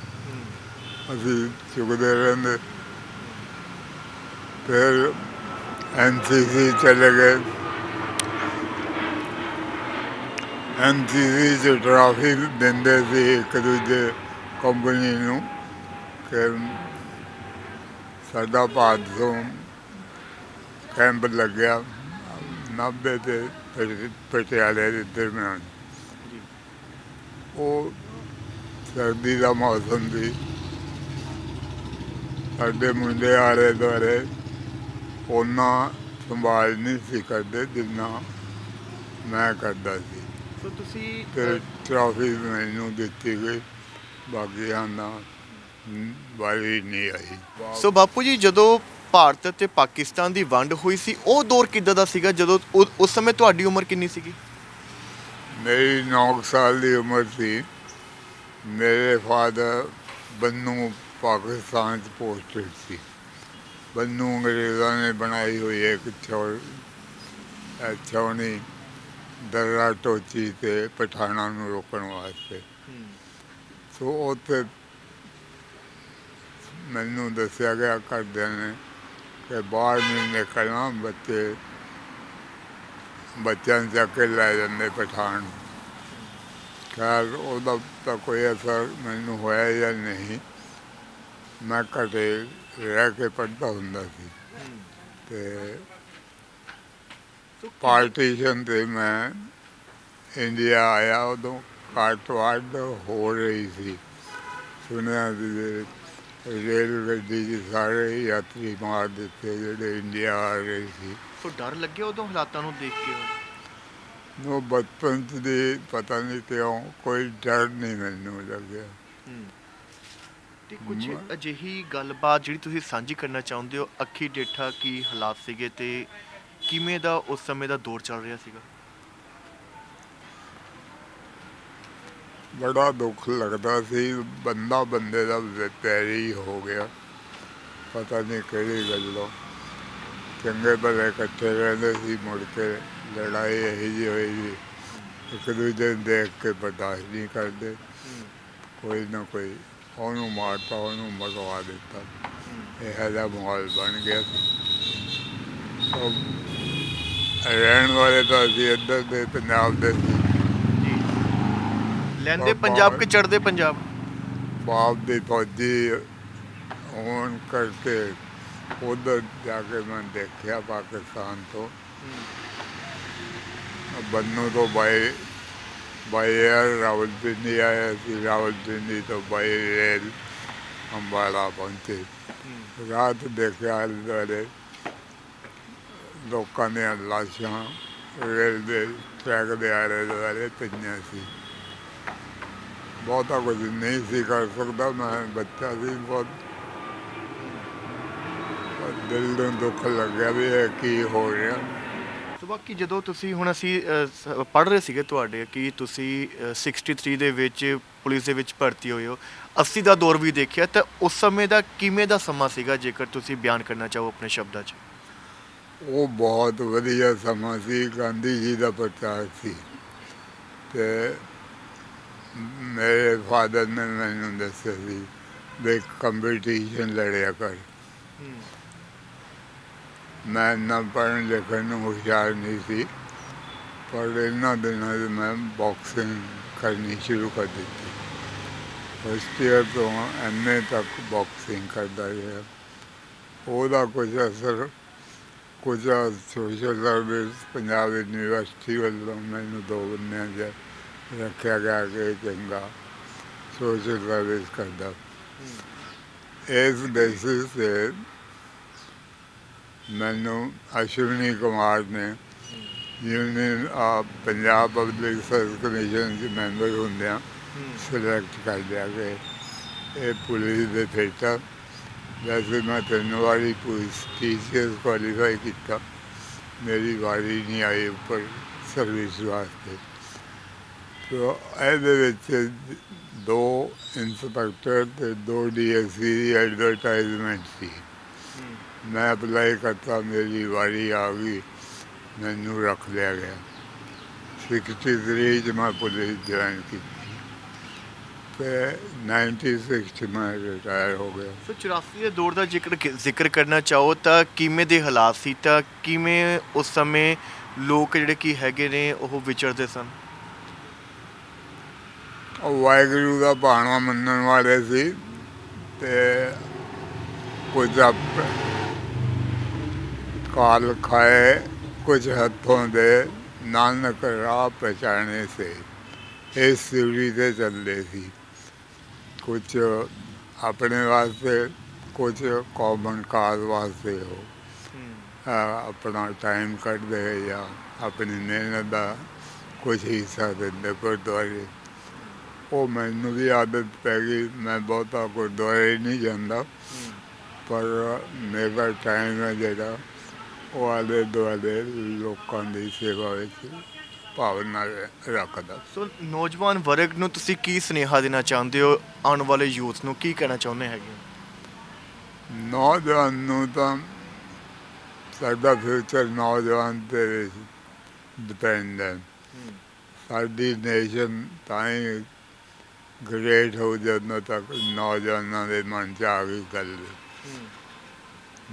ਅਸੀਂ ਚੁਗਦੇ ਰਹਿੰਦੇ। ਫਿਰ ਐਨਸੀਸੀ ਚਲੇ ਗਏ। ਐਨਸੀਸੀ ਚ ਟਰਾਫੀ ਦਿੰਦੇ ਸੀ ਇੱਕ ਦੂਜੇ ਕੰਪਨੀ ਨੂੰ ਕਿ ਸਾਡਾ ਭਾਦਸੋਂ ਕੈਂਪ ਲੱਗਿਆ। ਨਾਭੇ ਤੇ ਪਟ- ਪਟਿਆਲੇ ਦੇ ਦਰਮਿਆਨ। ਉਹ ਸਰਦੀ ਦਾ ਮੌਸਮ ਸੀ। ਸਾਡੇ ਮੁੰਡੇ ਆਲੇ ਦੁਆਲੇ ਉਹਨਾਂ ਸੰਭਾਲ ਨਹੀਂ ਸੀ ਕਰਦੇ ਜਿੰਨਾ ਮੈਂ ਕਰਦਾ ਸੀ। ਸੋ ਤੁਸੀਂ ਤੇ ਟਰਾਫੀ ਮੈਨੂੰ ਦਿੱਤੀ ਗਈ। ਬਾਕੀਆਂ ਦਾ ਵਾਰੀ ਨਹੀਂ ਆਈ। ਸੋ ਬਾਪੂ ਜੀ ਜਦੋਂ ਭਾਰਤ ਅਤੇ ਪਾਕਿਸਤਾਨ ਦੀ ਵੰਡ ਹੋਈ ਸੀ ਉਹ ਦੌਰ ਕਿੱਦਾਂ ਦਾ ਸੀਗਾ? ਜਦੋਂ ਉਸ ਸਮੇਂ ਤੁਹਾਡੀ ਉਮਰ ਕਿੰਨੀ ਸੀਗੀ? ਮੇਰੀ 9 ਸਾਲ ਦੀ ਉਮਰ ਸੀ। ਮੇਰੇ ਫਾਦਰ ਬੰਨੂ ਪਾਕਿਸਤਾਨ ਚ ਪੋਸਟਡ ਸੀ। ਬੰਨੂ ਅੰਗਰੇਜ਼ਾਂ ਨੇ ਬਣਾਈ ਹੋਈ ਇੱਕ ਛੋ ਅਹ ਛਾਉਣੀ ਦਰਰਾ ਟੋਚੀ ਤੇ ਪਠਾਣਾ ਨੂੰ ਰੋਕਣ ਵਾਸਤੇ। ਸੋ ਉੱਥੇ ਮੈਨੂੰ ਦੱਸਿਆ ਗਿਆ ਘਰਦਿਆਂ ਨੇ ਕਿ ਬਾਹਰ ਨਹੀਂ ਨਿਕਲਣਾ ਬੱਚੇ, ਬੱਚਿਆਂ ਨੂੰ ਚੱਕ ਕੇ ਲੈ ਜਾਂਦੇ ਪਠਾਣ ਖੈਰ, ਉਹਦਾ ਤਾਂ ਕੋਈ ਅਸਰ ਮੈਨੂੰ ਹੋਇਆ ਜਾਂ ਨਹੀਂ, ਮੈਂ ਘਰੇ ਰਹਿ ਕੇ ਪੜ੍ਹਦਾ ਹੁੰਦਾ ਸੀ। ਤੇ ਪਾਰਟੀਸ਼ਨ ਤੇ ਮੈਂ ਇੰਡੀਆ ਆਇਆ ਉਦੋਂ ਘੱਟ ਵੱਧ ਹੋ ਰਹੀ ਸੀ। ਸੁਣਿਆ ਸੀ ਰੇਲ ਗੱਡੀ 'ਚ ਸਾਰੇ ਯਾਤਰੀ ਮਾਰ ਦਿੱਤੇ ਜਿਹੜੇ ਇੰਡੀਆ ਆ ਰਹੇ ਸੀ। ਸੋ ਡਰ ਲੱਗਿਆ ਉਦੋਂ ਹਾਲਾਤਾਂ ਨੂੰ ਦੇਖ ਕੇ? ਉਹ ਬਚਪਨ ਦੇ ਪਤਾ ਨਹੀਂ ਕਿਉਂ ਕੋਈ ਡਰ ਨਹੀਂ ਮੈਨੂੰ ਲੱਗਿਆ। ਤੇ ਕੁਝ ਅਜਿਹੀ ਗੱਲਬਾਤ ਜਿਹੜੀ ਤੁਸੀਂ ਸਾਂਝੀ ਕਰਨਾ ਚਾਹੁੰਦੇ ਹੋ ਅੱਖੀ ਡੇਠਾ ਕੀ ਹਾਲਾਤ ਸੀਗੇ ਤੇ ਕਿਵੇਂ ਦਾ ਉਸ ਸਮੇਂ ਦਾ ਦੌਰ ਚੱਲ ਰਿਹਾ ਸੀਗਾ? ਬੜਾ ਦੁੱਖ ਲੱਗਦਾ ਸੀ। ਬੰਦਾ ਬੰਦੇ ਦਾ ਵਪਾਰੀ ਹੋ ਗਿਆ। ਪਤਾ ਨਹੀਂ ਕਿਹੜੀ ਗੱਲੋਂ। ਚੰਗੇ ਭਲੇ ਇਕੱਠੇ ਰਹਿੰਦੇ ਸੀ, ਮੁੜ ਕੇ ਲੜਾਈ ਇਹੀ ਜਿਹੀ ਹੋਈ ਜੀ ਇੱਕ ਦੂਜੇ ਨੂੰ ਦੇਖ ਕੇ ਬਰਦਾਸ਼ਤ ਨਹੀਂ ਕਰਦੇ। ਕੋਈ ਨਾ ਕੋਈ ਉਹਨੂੰ ਮਾਰਤਾ, ਉਹਨੂੰ ਮਰਵਾ ਦਿੱਤਾ। ਇਹ ਜਿਹਾ ਮਾਹੌਲ ਬਣ ਗਿਆ ਸੀ। ਰਹਿਣ ਵਾਲੇ ਤਾਂ ਅਸੀਂ ਇੱਧਰ ਦੇ ਪੰਜਾਬ ਦੇ। ਸੀ ਜੀ। ਲੈਂਦੇ ਪੰਜਾਬ ਕਿ ਚੜਦੇ ਪੰਜਾਬ? ਬਾਪ ਦੇ ਫੌਜੀ ਹੋਣ ਕਰਕੇ ਉਧਰ ਜਾ ਕੇ ਮੈਂ ਦੇਖਿਆ ਪਾਕਿਸਤਾਨ ਤੋਂ। ਬੰਨੂ ਤੋਂ ਬਾਈ ਬਾਈ 에ਅਰ ਰਾਵਲਪਿੰਡੀ ਆਇਆ ਸੀ ਰਾਵਲਪਿੰਡੀ ਤੋਂ ਬਾਈ ਰੇਲ ਅੰਬਾਲਾ ਪਹੁੰਚੇ। ਰਾਤ ਦੇਖਿਆ ਆਲੇ ਦੁਆਲੇ। ਲੋਕਾਂ ਦੀਆਂ ਲਾਸ਼ਾਂ ਰੇਲ ਦੇ ਟਰੈਕ ਦੇ ਆਲੇ ਦੁਆਲੇ ਪਈਆਂ ਸੀ। ਬਹੁਤਾ ਕੁਝ ਨਹੀਂ ਸੀ ਕਰ ਸਕਦਾ ਮੈਂ ਬੱਚਾ ਸੀ ਬਹੁਤ। ਦਿਲ ਨੂੰ ਦੁੱਖ ਲੱਗਿਆ ਵੀ ਇਹ ਕੀ ਹੋ ਰਿਹਾ। ਸੋ ਬਾਕੀ ਜਦੋਂ ਤੁਸੀਂ ਹੁਣ ਅਸੀਂ ਪੜ੍ਹ ਰਹੇ ਸੀਗੇ ਤੁਹਾਡੇ ਕਿ ਤੁਸੀਂ ਅ, 63 ਦੇ ਵਿੱਚ ਪੁਲਿਸ ਦੇ ਵਿੱਚ ਭਰਤੀ ਹੋਏ ਹੋ 80 ਦਾ ਦੌਰ ਵੀ ਦੇਖਿਆ ਤਾਂ ਉਸ ਸਮੇਂ ਦਾ ਕਿਵੇਂ ਦਾ ਸਮਾਂ ਸੀਗਾ ਜੇਕਰ ਤੁਸੀਂ ਬਿਆਨ ਕਰਨਾ ਚਾਹੋ ਆਪਣੇ ਸ਼ਬਦਾਂ 'ਚ? ਉਹ ਬਹੁਤ ਵਧੀਆ ਸਮਾਂ ਸੀ, ਗਾਂਧੀ ਜੀ ਦਾ ਪ੍ਰਚਾਰ ਸੀ। ਤੇ ਮੇਰੇ ਫਾਦਰ ਨੇ ਮੈਨੂੰ ਦੱਸਿਆ ਸੀ, ਵੀ ਕੰਪੀਟੀਸ਼ਨ ਲੜਿਆ ਕਰ। ਮੈਂ ਨਾ ਪੜ੍ਹਨ ਲਿਖਣ ਨੂੰ ਹੁਸ਼ਿਆਰ ਨਹੀਂ ਸੀ, ਪਰ ਇਹਨਾਂ ਦਿਨਾਂ 'ਚ ਮੈਂ ਬਾਕਸਿੰਗ ਕਰਨੀ ਸ਼ੁਰੂ ਕਰ ਦਿੱਤੀ। ਫਸਟ ਈਅਰ ਤੋਂ ਐਮਏ ਤੱਕ ਬਾਕਸਿੰਗ ਕਰਦਾ ਰਿਹਾ। ਉਹਦਾ ਕੁਝ ਅਸਰ ਕੁਝ ਸੋਸ਼ਲ ਸਰਵਿਸ ਪੰਜਾਬ ਯੂਨੀਵਰਸਿਟੀ ਵੱਲੋਂ ਮੈਨੂੰ ਦੋ ਬੰਨਿਆਂ 'ਚ ਰੱਖਿਆ ਗਿਆ ਕਿ ਚੰਗਾ ਸੋਸ਼ਲ ਸਰਵਿਸ ਕਰਦਾ। ਇਸ ਬੇਸਿਸ ਤੇ ਮੈਨੂੰ ਅਸ਼ਵਨੀ ਕੁਮਾਰ ਨੇ Union of Punjab Public Service Commission ਦੇ ਮੈਂਬਰ ਹੁੰਦਿਆਂ ਸਿਲੈਕਟ ਕਰ ਲਿਆ ਕਿ ਇਹ ਪੁਲਿਸ ਦੇ ਥੀਏਟਰ ਵੈਸੇ ਮੈਂ ਤਿੰਨ ਵਾਰੀ ਪੁਲਿਸ ਟੀਚਰਸ ਕੁਆਲੀਫਾਈ ਕੀਤਾ। ਮੇਰੀ ਵਾਰੀ ਨਹੀਂ ਆਈ ਉੱਪਰ ਸਰਵਿਸ ਵਾਸਤੇ। ਤੋ ਇਹਦੇ ਵਿੱਚ ਦੋ ਇੰਸਪੈਕਟਰ ਤੇ ਦੋ ਡੀਐਸਸੀ ਦੀ ਐਡਵਰਟਾਈਜ਼ਮੈਂਟ ਸੀ। ਮੈਂ ਅਪਲਾਈ ਕਰਤਾ ਮੇਰੀ ਵਾਰੀ ਆ ਗਈ। ਮੈਨੂੰ ਰੱਖ ਲਿਆ ਗਿਆ। 63 ਚ ਮੈਂ ਪੁਲਿਸ ਜੁਆਇਨ ਕੀਤੀ। ਤੇ 96 ਚ ਮੈਂ ਰਿਟਾਇਰ ਹੋ ਗਿਆ। ਸੋ 84 ਦੇ ਦੌਰ ਦਾ ਜ਼ਿਕਰ ਜ਼ਿਕਰ ਕਰਨਾ ਚਾਹੋ ਤਾਂ ਕਿਵੇਂ ਦੇ ਹਾਲਾਤ ਸੀ? ਤਾਂ ਕਿਵੇਂ ਉਸ ਸਮੇਂ ਲੋਕ ਜਿਹੜੇ ਕੀ ਹੈਗੇ ਨੇ ਉਹ ਵਿਚਰਦੇ ਸਨ? ਉਹ ਵਾਹਿਗੁਰੂ ਦਾ ਬਾਣਾ ਮੰਨਣ ਵਾਲੇ ਸੀ ਤੇ ਕੁਝ ਕਾਲ ਖਾਏ ਕੁਝ ਹੱਥੋਂ ਦੇ ਨਾਨਕ ਰਾਹ ਪਛਾਣੇ ਸੇ। ਇਸ ਸਿਵੜੀ ਤੇ ਚੱਲਦੇ ਸੀ। ਕੁਝ ਆਪਣੇ ਵਾਸਤੇ ਕੁਝ ਕਾਮਨ ਕਾਜ਼ ਵਾਸਤੇ ਹੋ। ਆਪਣਾ ਟਾਈਮ ਕੱਢਦੇ ਜਾਂ ਆਪਣੀ ਮਿਹਨਤ ਦਾ ਕੁਝ ਹਿੱਸਾ ਦਿੰਦੇ ਗੁਰਦੁਆਰੇ। ਉਹ ਮੈਨੂੰ ਵੀ ਆਦਤ ਪੈ ਗਈ ਮੈਂ ਬਹੁਤਾ ਗੁਰਦੁਆਰੇ ਨਹੀਂ ਜਾਂਦਾ। ਪਰ ਮੇਰਾ ਟਾਈਮ ਹੈ ਜਿਹੜਾ ਉਹ ਆਲੇ ਦੁਆਲੇ ਲੋਕਾਂ ਦੀ ਸੇਵਾ ਵਿੱਚ ਭਾਵਨਾ ਰੱਖਦਾ। ਸੋ ਨੌਜਵਾਨ ਵਰਗ ਨੂੰ ਤੁਸੀਂ ਕੀ ਸੁਨੇਹਾ ਦੇਣਾ ਚਾਹੁੰਦੇ ਹੋ? ਆਉਣ ਵਾਲੇ ਯੂਥ ਨੂੰ ਕੀ ਕਹਿਣਾ ਚਾਹੁੰਦੇ ਹੈਗੇ? ਨੌਜਵਾਨ ਨੂੰ ਤਾਂ ਸਾਡਾ ਫਿਊਚਰ ਨੌਜਵਾਨ ਤੇ ਡਿਪੈਂਡ ਹੈ। ਸਾਡੀ ਨੇਸ਼ਨ ਤਾਂ ਹੀ ਗ੍ਰੇਟ ਹੋ ਜਦੋਂ ਤੱਕ ਨੌਜਵਾਨਾਂ ਦੇ ਮਨ ਚ ਆ ਗਈ ਗੱਲ।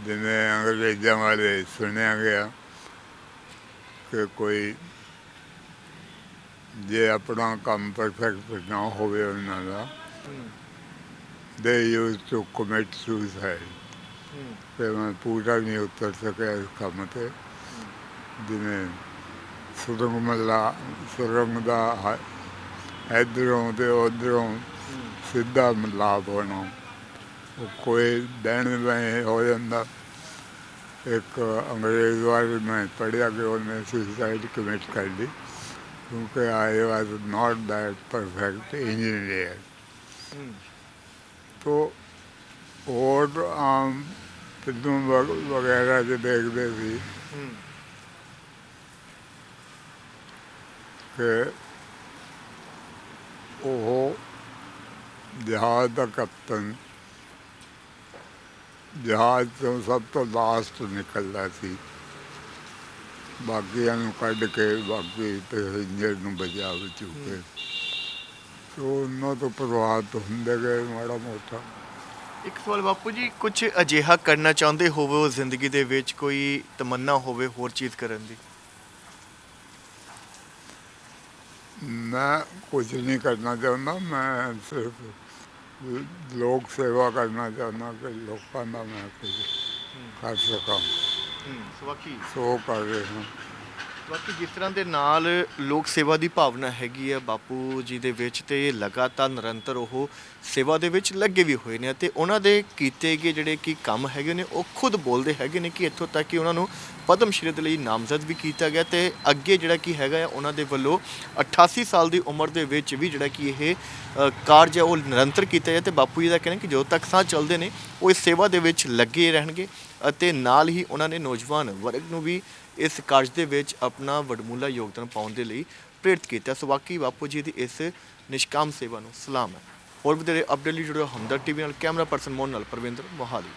ਜਿਵੇਂ ਅੰਗਰੇਜ਼ਾਂ ਵਾਲੇ ਸੁਣਿਆ ਗਿਆ ਕਿ ਕੋਈ ਜੇ ਆਪਣਾ ਕੰਮ ਪਰਫੈਕਟ ਨਾ ਹੋਵੇ ਉਹਨਾਂ ਦਾ ਦੇ ਯੂਜ਼ ਟੂ ਕਮਿਟ ਸੁਸਾਈਡ ਤੇ ਮੈਂ ਪੂਰਾ ਨਹੀਂ ਉਤਰ ਸਕਿਆ ਇਸ ਕੰਮ ਤੇ। ਜਿਵੇਂ ਸੁਰੰਗ ਮੱਲਾ, ਸੁਰੰਗ ਦਾ ਹ- ਇੱਧਰੋਂ ਤੇ ਉਧਰੋਂ ਸਿੱਧਾ ਮਿਲਾਪ ਹੋਣਾ ਕੋਈ ਬਹਿਣ ਬਹਿ ਹੋ ਜਾਂਦਾ। ਇੱਕ ਅੰਗਰੇਜ਼ ਵਾਲੇ ਮੈਂ ਪੜ੍ਹਿਆ ਕਿ ਉਹਨੇ ਸੁਸਾਈਡ ਕਮਿਟ ਕਰ ਲਈ। ਕਿਉਂਕਿ I was not that perfect engineer तो और आम फिल्म वग- वगैरह ਚ ਦੇਖਦੇ ਸੀ ਕਿ ਉਹ ਜਹਾਜ਼ ਦਾ ਕਪਤਨ ਜਹਾਜ਼ ਤੋਂ ਸਭ ਤੋਂ ਲਾਸਟ ਨਿਕਲਦਾ ਸੀ ਬਾਕੀਆਂ ਨੂੰ ਕੱਢ ਕੇ ਬਾਕੀ ਪੈਸੇਂਜਰ ਨੂੰ ਬਚਾ ਚੁੱਕੇ ਸੋ ਉਹਨਾਂ ਤੋਂ ਪ੍ਰਭਾਵਿਤ ਹੁੰਦੇ ਗਏ ਮਾੜਾ ਮੋਟਾ। ਇੱਕ ਸਵਾਲ ਬਾਪੂ ਜੀ ਕੁਝ ਅਜਿਹਾ ਕਰਨਾ ਚਾਹੁੰਦੇ ਹੋਵੋ ਜ਼ਿੰਦਗੀ ਦੇ ਵਿੱਚ ਕੋਈ ਤਮੰਨਾ ਹੋਵੇ ਹੋਰ ਚੀਜ਼ ਕਰਨ ਦੀ? ਮੈਂ ਕੁਝ ਨਹੀਂ ਕਰਨਾ ਚਾਹੁੰਦਾ ਮੈਂ ਸਿਰਫ ਲੋਕ ਸੇਵਾ ਕਰਨਾ ਚਾਹੁੰਦਾ ਕਿ ਲੋਕਾਂ ਦਾ ਮੈਂ ਕੁਝ ਕਰ ਸਕਾਂ। ਸਵਾਕੀ? ਸੋ ਕਰ ਰਹੇ ਹਾਂ। ਬਾਕੀ ਜਿਸ ਤਰ੍ਹਾਂ ਦੇ ਨਾਲ ਲੋਕ ਸੇਵਾ ਦੀ ਭਾਵਨਾ ਹੈਗੀ ਹੈ ਬਾਪੂ ਜੀ ਦੇ ਵਿੱਚ ਤੇ ਲਗਾਤਾਰ ਨਿਰੰਤਰ ਉਹ ਸੇਵਾ ਦੇ ਵਿੱਚ ਲੱਗੇ ਵੀ ਹੋਏ ਨੇ ਅਤੇ ਉਹਨਾਂ ਦੇ ਕੀਤੇ ਗਏ ਜਿਹੜੇ ਕੀ ਕੰਮ ਹੈਗੇ ਨੇ ਉਹ ਖੁਦ ਬੋਲਦੇ ਹੈਗੇ ਨੇ ਕਿ ਇੱਥੋਂ ਤੱਕ ਕਿ ਉਹਨਾਂ ਨੂੰ ਪਦਮ ਸ਼੍ਰੀ ਦੇ ਲਈ ਨਾਮਜ਼ਦ ਵੀ ਕੀਤਾ ਗਿਆ ਤੇ ਅੱਗੇ ਜਿਹੜਾ ਕੀ ਹੈਗਾ ਹੈ ਉਹਨਾਂ ਦੇ ਵੱਲੋਂ 88 ਸਾਲ ਦੀ ਉਮਰ ਦੇ ਵਿੱਚ ਵੀ ਜਿਹੜਾ ਕਿ ਇਹ ਅ, ਕਾਰਜ ਹੈ ਉਹ ਨਿਰੰਤਰ ਕੀਤਾ ਜਾਏ ਤੇ ਬਾਪੂ ਜੀ ਦਾ ਕਹਿਣਾ ਕਿ ਜਦੋਂ ਤੱਕ ਸਾਹ ਚੱਲਦੇ ਨੇ ਉਹ ਇਸ ਸੇਵਾ ਦੇ ਵਿੱਚ ਲੱਗੇ ਰਹਿਣਗੇ। ਅਤੇ ਨਾਲ ਹੀ ਉਹਨਾਂ ਨੇ ਨੌਜਵਾਨ ਵਰਗ ਨੂੰ ਵੀ ਇਸ ਕਾਰਜ ਦੇ ਵਿੱਚ ਆਪਣਾ ਵਡਮੁੱਲਾ ਯੋਗਦਾਨ ਪਾਉਣ ਦੇ ਲਈ ਪ੍ਰੇਰਿਤ ਕੀਤਾ। ਸੋ ਵਾਕਈ ਬਾਪੂ ਜੀ ਦੀ ਇਸ ਨਿਸ਼ਕਾਮ ਸੇਵਾ ਨੂੰ ਸਲਾਮ ਹੈ। ਹੋਰ ਵਧੇਰੇ ਅਪਡੇਟ ਲਈ ਜੁੜੋ ਹਮਦਰ ਟੀਵੀ ਨਾਲ। ਕੈਮਰਾ ਪਰਸਨ ਮੋਹਨ ਨਾਲ ਪ੍ਰਵਿੰਦਰ ਮੋਹਾਲੀ।